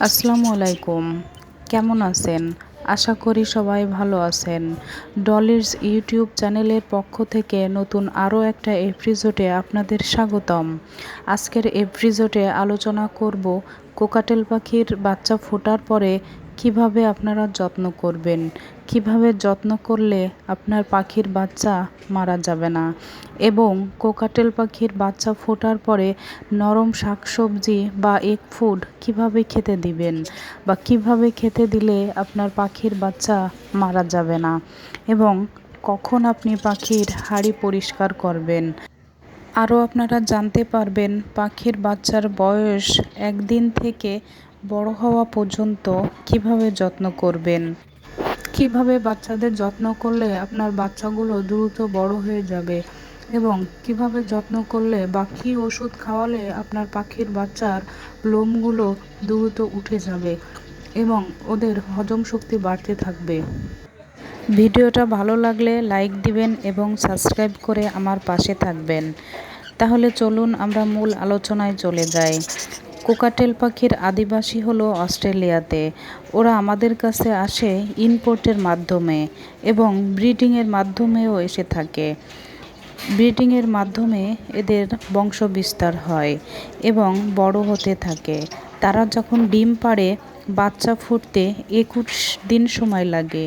আসসালামু আলাইকুম। কেমন আছেন? আশা করি সবাই ভালো আছেন। ডলিস ইউটিউব চ্যানেলের পক্ষ থেকে নতুন আরও একটা এপিসোডে আপনাদের স্বাগতম। আজকের এপিসোডে আলোচনা করব কোকাটেল পাখির বাচ্চা ফোটার পরে কীভাবে আপনারা যত্ন করবেন? কীভাবে যত্ন করলে আপনার পাখির বাচ্চা মারা যাবে না? এবং কোকাটেল পাখির বাচ্চা ফোটার পরে নরম শাকসবজি বা এগ ফুড কীভাবে খেতে দিবেন? বা কীভাবে খেতে দিলে আপনার পাখির বাচ্চা মারা যাবে না? এবং কখন আপনি পাখির হাড়ি পরিষ্কার করবেন? আরও আপনারা জানতে পারবেন, পাখির বাচ্চার বয়স একদিন থেকে বড় হওয়া পর্যন্ত কীভাবে যত্ন করবেন? কীভাবে বাচ্চাদের যত্ন করলে আপনার বাচ্চাগুলো দ্রুত বড় হয়ে যাবে? এবং কীভাবে যত্ন করলে বা কী ওষুধ খাওয়ালে আপনার পাখির বাচ্চার লোমগুলো দ্রুত উঠে যাবে এবং ওদের হজম শক্তি বাড়তে থাকবে? ভিডিওটা ভালো লাগলে লাইক দিবেন এবং সাবস্ক্রাইব করে আমার পাশে থাকবেন। তাহলে চলুন আমরা মূল আলোচনায় চলে যাই। কোকাটেল পাখির আদিবাসী হলো অস্ট্রেলিয়াতে। ওরা আমাদের কাছে আসে ইনপোর্টের মাধ্যমে এবং ব্রিডিংয়ের মাধ্যমেও এসে থাকে। ব্রিডিংয়ের মাধ্যমে এদের বংশ বিস্তার হয় এবং বড় হতে থাকে। তারা যখন ডিম পাড়ে, বাচ্চা ফুটতে একুশ দিন সময় লাগে।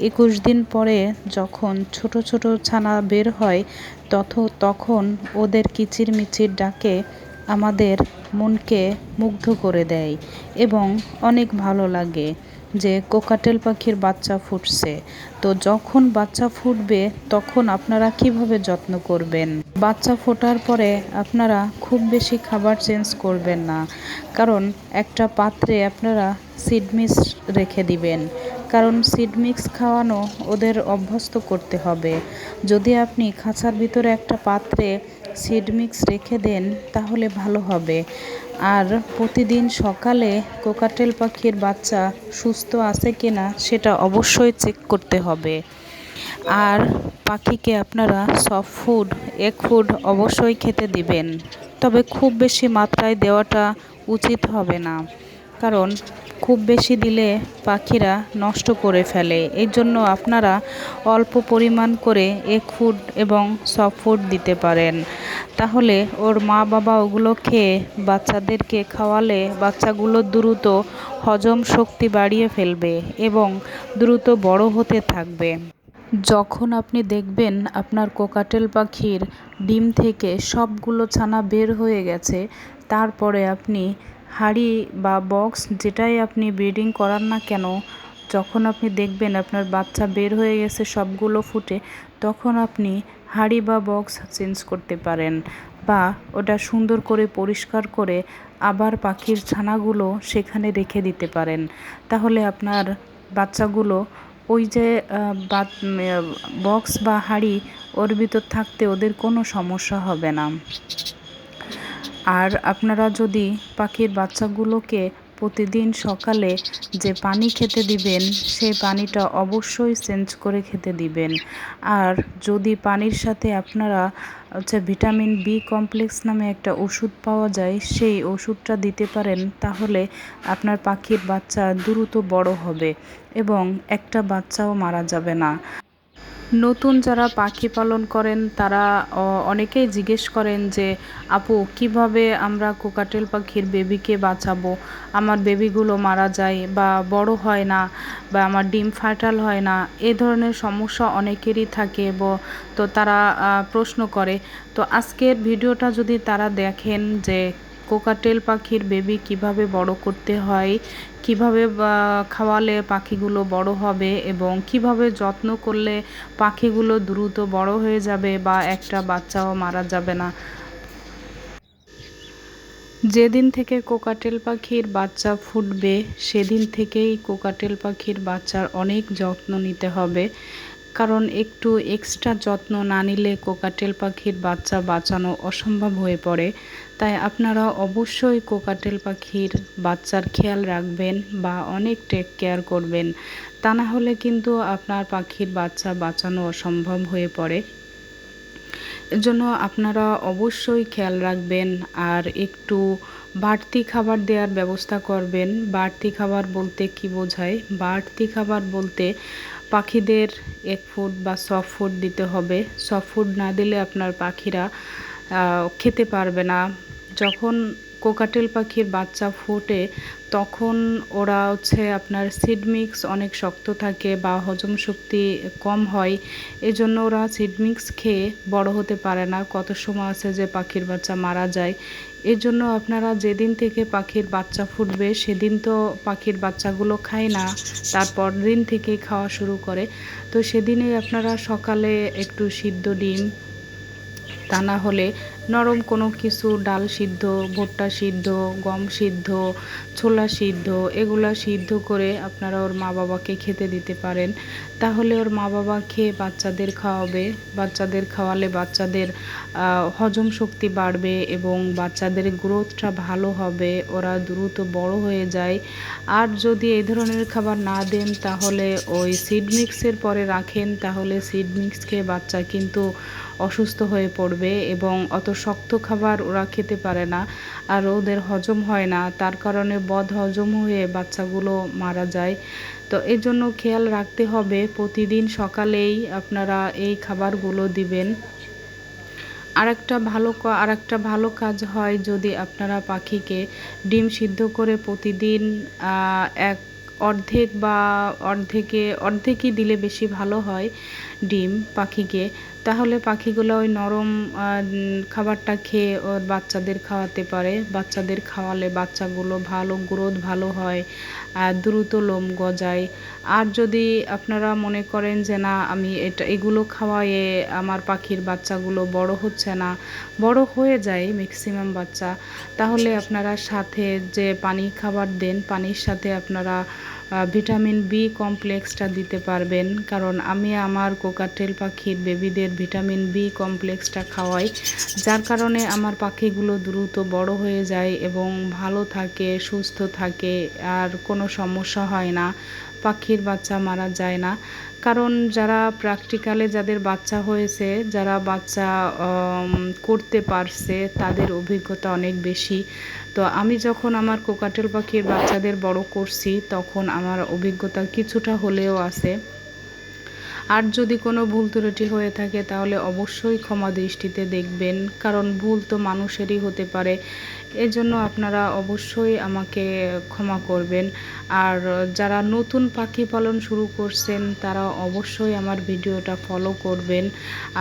একুশ দিন পরে যখন ছোট ছোট ছানা বের হয়, তথ, তখন ওদের কিচিরমিচির ডাকে আমাদের মনকে মুগ্ধ করে দেয় এবং অনেক ভালো লাগে যে কোকাটেল পাখির বাচ্চা ফুটছে। তো যখন বাচ্চা ফুটবে, তখন আপনারা কীভাবে যত্ন করবেন? বাচ্চা ফোটার পরে আপনারা খুব বেশি খাবার চেঞ্জ করবেন না। কারণ একটা পাত্রে আপনারা সিডমিক্স রেখে দিবেন। কারণ সিডমিক্স খাওয়ানো ওদের অভ্যস্ত করতে হবে। যদি আপনি খাঁচার ভিতরে একটা পাত্রে সিড মিক্স রেখে দেন, তাহলে ভালো হবে। আর প্রতিদিন সকালে কোকাটেল পাখির বাচ্চা সুস্থ আছে কিনা সেটা অবশ্যই চেক করতে হবে। আর পাখিকে আপনারা সফট ফুড এগ ফুড অবশ্যই খেতে দিবেন। তবে খুব বেশি মাত্রায় দেওয়াটা উচিত হবে না। কারণ খুব বেশি দিলে পাখিরা নষ্ট করে ফেলে। এই জন্য আপনারা অল্প পরিমাণ করে এক ফুড এবং সফট ফুড দিতে পারেন। তাহলে ওর মা বাবা ওগুলো খেয়ে বাচ্চাদেরকে খাওয়ালে বাচ্চাগুলো দ্রুত হজম শক্তি বাড়িয়ে ফেলবে এবং দ্রুত বড় হতে থাকবে। যখন আপনি দেখবেন আপনার কোকাটেল পাখির ডিম থেকে সবগুলো ছানা বের হয়ে গেছে, তারপরে আপনি হাঁড়ি বা বক্স যেটাই আপনি ব্রিডিং করান না কেন, যখন আপনি দেখবেন আপনার বাচ্চা বের হয়ে গেছে সবগুলো ফুটে, তখন আপনি হাঁড়ি বা বক্স চেঞ্জ করতে পারেন বা ওটা সুন্দর করে পরিষ্কার করে আবার পাখির ছানাগুলো সেখানে রেখে দিতে পারেন। তাহলে আপনার বাচ্চাগুলো ওই যে বক্স বা হাঁড়ি ওর ভিতর থাকতে ওদের কোনো সমস্যা হবে না। আর আপনারা যদি পাখির বাচ্চাগুলোকে প্রতিদিন সকালে যে পানি খেতে দিবেন সেই পানিটা অবশ্যই চেঞ্জ করে খেতে দিবেন। আর যদি পানির সাথে আপনারা হচ্ছে ভিটামিন বি কমপ্লেক্স নামে একটা ওষুধ পাওয়া যায়, সেই ওষুধটা দিতে পারেন, তাহলে আপনার পাখির বাচ্চা দ্রুত বড় হবে এবং একটা বাচ্চাও মারা যাবে না। নতুন যারা পাখি পালন করেন, তারা অনেকেই জিজ্ঞেস করেন যে, আপু, কীভাবে আমরা কোকাটেল পাখির বেবিকে বাঁচাবো? আমার বেবিগুলো মারা যায় বা বড় হয় না বা আমার ডিম ফার্টাল হয় না। এ ধরনের সমস্যা অনেকেরই থাকে তো তারা প্রশ্ন করে। তো আজকের ভিডিওটা যদি তারা দেখেন যে কোকাটেল পাখির বেবি কীভাবে বড় করতে হয়, কীভাবে খাওয়ালে পাখিগুলো বড় হবে এবং কীভাবে যত্ন করলে পাখিগুলো দ্রুত বড় হয়ে যাবে বা একটা বাচ্চাও মারা যাবে না। যেদিন থেকে কোকাটেল পাখির বাচ্চা ফুটবে, সেদিন থেকেই কোকাটেল পাখির বাচ্চার অনেক যত্ন নিতে হবে। কারণ একটু এক্সট্রা যত্ন না নিলে কোকাটেল পাখির বাচ্চা বাঁচানো অসম্ভব হয়ে পড়ে। তাই আপনারা অবশ্যই কোকাটেল পাখির বাচ্চার খেয়াল রাখবেন বা অনেক টেক কেয়ার করবেন। তা না হলে কিন্তু আপনার পাখির বাচ্চা বাঁচানো অসম্ভব হয়ে পড়ে। এজন্য আপনারা অবশ্যই খেয়াল রাখবেন আর একটু বাড়তি খাবার দেওয়ার ব্যবস্থা করবেন। বাড়তি খাবার বলতে কি বোঝায়? বাড়তি খাবার বলতে পাখিদের এক ফুড বা সফট ফুড দিতে হবে। সফট ফুড না দিলে আপনার পাখিরা খেতে পারবে না। যখন কোকাটেল পাখির বাচ্চা ফোটে, তখন ওরা হচ্ছে আপনার সিড মিক্স অনেক শক্ত থাকে বা হজম শক্তি কম হয়। এজন্য ওরা সিড মিক্স খেয়ে বড় হতে পারে না। কত সময় আছে যে পাখির বাচ্চা মারা যায়। এর জন্য আপনারা যেদিন থেকে পাখির বাচ্চা ফুটবে, সেদিন তো পাখির বাচ্চাগুলো খায় না, তারপর দিন থেকেই খাওয়া শুরু করে। তো সেদিনে আপনারা সকালে একটু সিদ্ধ ডিম, তা না হলে নরম কোনো কিছু, ডাল সিদ্ধ, ভুট্টা সিদ্ধ, গম সিদ্ধ, ছোলা সিদ্ধ, এগুলা সিদ্ধ করে আপনারা ওর মা বাবাকে খেতে দিতে পারেন। তাহলে ওর মা বাবা খেয়ে বাচ্চাদের খাওয়াবে। বাচ্চাদের খাওয়ালে বাচ্চাদের হজম শক্তি বাড়বে এবং বাচ্চাদের গ্রোথটা ভালো হবে, ওরা দ্রুত বড় হয়ে যায়। আর যদি এই ধরনের খাবার না দেন, তাহলে ওই সিড মিক্সের পরে রাখেন, তাহলে সিড মিক্স খেয়ে বাচ্চা কিন্তু অসুস্থ হয়ে পড়বে এবং অত শক্ত খাবার ওরা খেতে পারে না আর ওদের হজম হয় না। তার কারণে বদ হজম হয়ে বাচ্চাগুলো মারা যায়। তো এর জন্য খেয়াল রাখতে হবে, প্রতিদিন সকালেই আপনারা এই খাবারগুলো দিবেন। আরেকটা ভালো আরেকটা ভালো কাজ হয় যদি আপনারা পাখিকে ডিম সিদ্ধ করে প্রতিদিন এক অর্ধেক বা অর্ধেকে, অর্ধেকই দিলে বেশি ভালো হয় ডিম পাখিকে। তাহলে পাখিগুলো ওই নরম খাবারটা খেয়ে ওর বাচ্চাদের খাওয়াতে পারে। বাচ্চাদের খাওয়ালে বাচ্চাগুলো ভালো, গ্রোথ ভালো হয় দ্রুত লোম গজায়। আর যদি আপনারা মনে করেন যে, না, আমি এটা, এগুলো খাওয়ায়ে আমার পাখির বাচ্চাগুলো বড় হচ্ছে না, বড় হয়ে যায় ম্যাক্সিমাম বাচ্চা, তাহলে আপনারা সাথে যে পানি খাবার দেন, পানির সাথে আপনারা ভিটামিন বি কমপ্লেক্সটা দিতে পারবেন। কারণ আমি আমার কোকাটেল পাখির বেবিদের ভিটামিন বি কমপ্লেক্সটা খাওয়াই, যার কারণে আমার পাখিগুলো দ্রুত বড় হয়ে যায় এবং ভালো থাকে, সুস্থ থাকে, আর কোনো সমস্যা হয় না। পাখির বাচ্চা মারা যায় না। কারণ যারা প্র্যাকটিক্যালে যাদের বাচ্চা হয়েছে, যারা বাচ্চা করতে পারছে, তাদের অভিজ্ঞতা অনেক বেশি। তো আমি যখন আমার কোকাটেল পাখির বাচ্চাদের বড় করছি, তখন আমার অভিজ্ঞতা কিছুটা হলেও আছে। আর যদি কোনো ভুল ত্রুটি হয়ে থাকে, তাহলে অবশ্যই ক্ষমা দৃষ্টিতে দেখবেন। কারণ ভুল তো মানুষেরই হতে পারে। এজন্য আপনারা অবশ্যই আমাকে ক্ষমা করবেন। আর যারা নতুন পাখি পালন শুরু করছেন, তারা অবশ্যই আমার ভিডিওটা ফলো করবেন।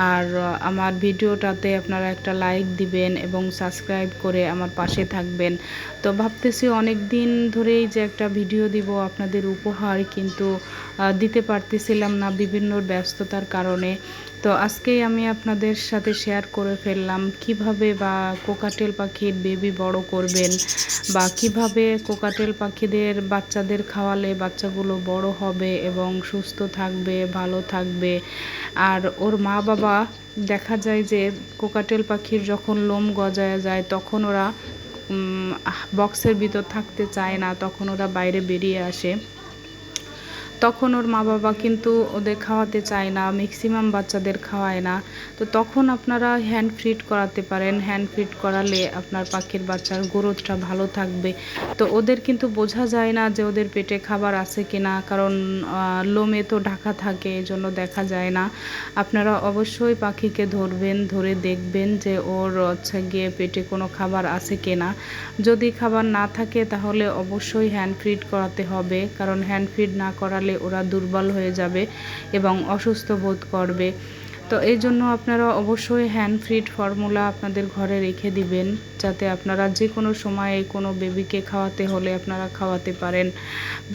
আর আমার ভিডিওটাতে আপনারা একটা লাইক দিবেন এবং সাবস্ক্রাইব করে আমার পাশে থাকবেন। তো ভাবতেছি অনেক দিন ধরেই যে একটা ভিডিও দিব আপনাদের উপহার, কিন্তু দিতে পারতেছিলাম না বিভিন্ন ব্যস্ততার কারণে। তো আজকেই আমি আপনাদের সাথে শেয়ার করে ফেললাম, কীভাবে বা কোকাটেল পাখির বেবি বড় করবেন বা কীভাবে কোকাটেল পাখিদের বাচ্চাদের খাওয়ালে বাচ্চাগুলো বড় হবে এবং সুস্থ থাকবে, ভালো থাকবে। আর ওর মা বাবা, দেখা যায় যে কোকাটেল পাখির যখন লোম গজায় যায়, তখন ওরা বক্সের ভিতর থাকতে চায় না, তখন ওরা বাইরে বেরিয়ে আসে। তখন ওর মা বাবা কিন্তু ওদের খাওয়াতে চায় না ম্যাক্সিমাম বাচ্চাদের খাওয়ায় না। তো তখন আপনারা হ্যান্ড ফিট করাতে পারেন। হ্যান্ড ফিট করালে আপনার পাখির বাচ্চার গ্রোথটা ভালো থাকবে। তো ওদের কিন্তু বোঝা যায় না যে ওদের পেটে খাবার আছে কি না কারণ লোমে তো ঢাকা থাকে এই জন্য দেখা যায় না। আপনারা অবশ্যই পাখিকে ধরবেন, ধরে দেখবেন যে ওর হচ্ছে গিয়ে পেটে কোনো খাবার আছে কি না যদি খাবার না থাকে তাহলে অবশ্যই হ্যান্ড ফিড করাতে হবে, কারণ হ্যান্ড ফিড না করালে ফলে ওরা দুর্বল হয়ে যাবে এবং অসুস্থ বোধ করবে। তো এই জন্য আপনারা অবশ্যই হ্যান্ড ফ্রিড ফর্মুলা আপনাদের ঘরে রেখে দিবেন, যাতে আপনারা যে কোনো সময়ে কোনো বেবিকে খাওয়াতে হলে আপনারা খাওয়াতে পারেন।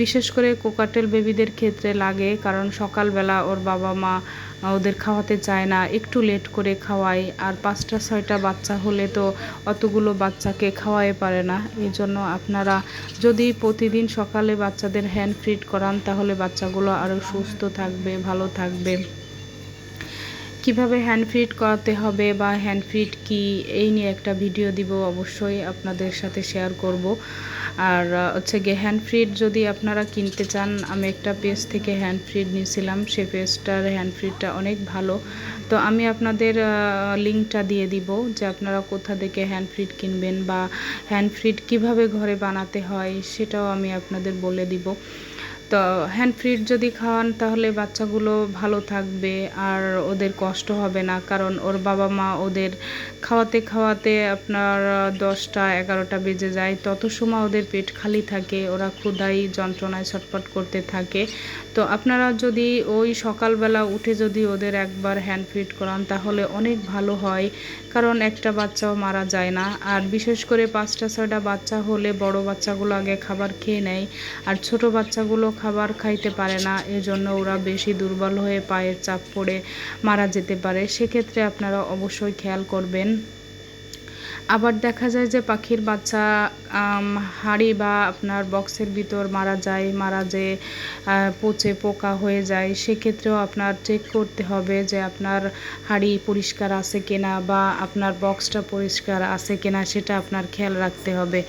বিশেষ করে কোকাটেল বেবিদের ক্ষেত্রে লাগে, কারণ সকালবেলা ওর বাবা মা ওদের খাওয়াতে চায় না, একটু লেট করে খাওয়াই আর পাঁচটা, ছয়টা বাচ্চা হলে তো অতগুলো বাচ্চাকে খাওয়াই পারে না। এই জন্য আপনারা যদি প্রতিদিন সকালে বাচ্চাদের হ্যান্ড ফিড করান, তাহলে বাচ্চাগুলো আরও সুস্থ থাকবে, ভালো থাকবে। কীভাবে হ্যান্ড ফিট করাতে হবে বা হ্যান্ড ফিট কি, এই নিয়ে একটা ভিডিও দিব অবশ্যই আপনাদের সাথে শেয়ার করব। আর হচ্ছে গিয়ে হ্যান্ড ফ্রিড যদি আপনারা কিনতে চান, আমি একটা পেজ থেকে হ্যান্ড ফ্রিড নিয়েছিলাম, সে পেজটার হ্যান্ড ফ্রিডটা অনেক ভালো। তো আমি আপনাদের লিঙ্কটা দিয়ে দিব যে আপনারা কোথা থেকে হ্যান্ড ফিড কিনবেন বা হ্যান্ড ফিড কীভাবে ঘরে বানাতে হয়, সেটাও আমি আপনাদের বলে দিব। তো হ্যান্ড ফিড যদি খাওয়ান, তাহলে বাচ্চাগুলো ভালো থাকবে আর ওদের কষ্ট হবে না। কারণ ওর বাবা মা ওদের খাওয়াতে খাওয়াতে আপনার দশটা, এগারোটা বেজে যায়। তত সময় ওদের পেট খালি থাকে, ওরা ক্ষুধাই যন্ত্রণায় ছটফট করতে থাকে। তো আপনারা যদি ওই সকালবেলা উঠে যদি ওদের একবার হ্যান্ড ফিড করান, তাহলে অনেক ভালো হয়। কারণ একটা বাচ্চাও মারা যায় না। আর বিশেষ করে পাঁচটা, ছয়টা বাচ্চা হলে বড় বাচ্চাগুলো আগে খাবার খেয়ে নেয়। আর ছোট বাচ্চাগুলো খাবার খাইতে পারে না, এজন্য ওরা বেশি দুর্বল হয়ে পায়ের চাপ পড়ে মারা যেতে পারে। সেক্ষেত্রে আপনারা অবশ্যই খেয়াল করবেন। আবার দেখা যায় যে পাখির বাচ্চা হাঁড়ি বা আপনার বক্সের ভিতর মারা যায়, মারা যে পচে পোকা হয়ে যায়, সেক্ষেত্রেও আপনার চেক করতে হবে যে আপনার হাঁড়ি পরিষ্কার আছে কিনা বা আপনার বক্সটা পরিষ্কার আছে কিনা, সেটা আপনার খেয়াল রাখতে হবে।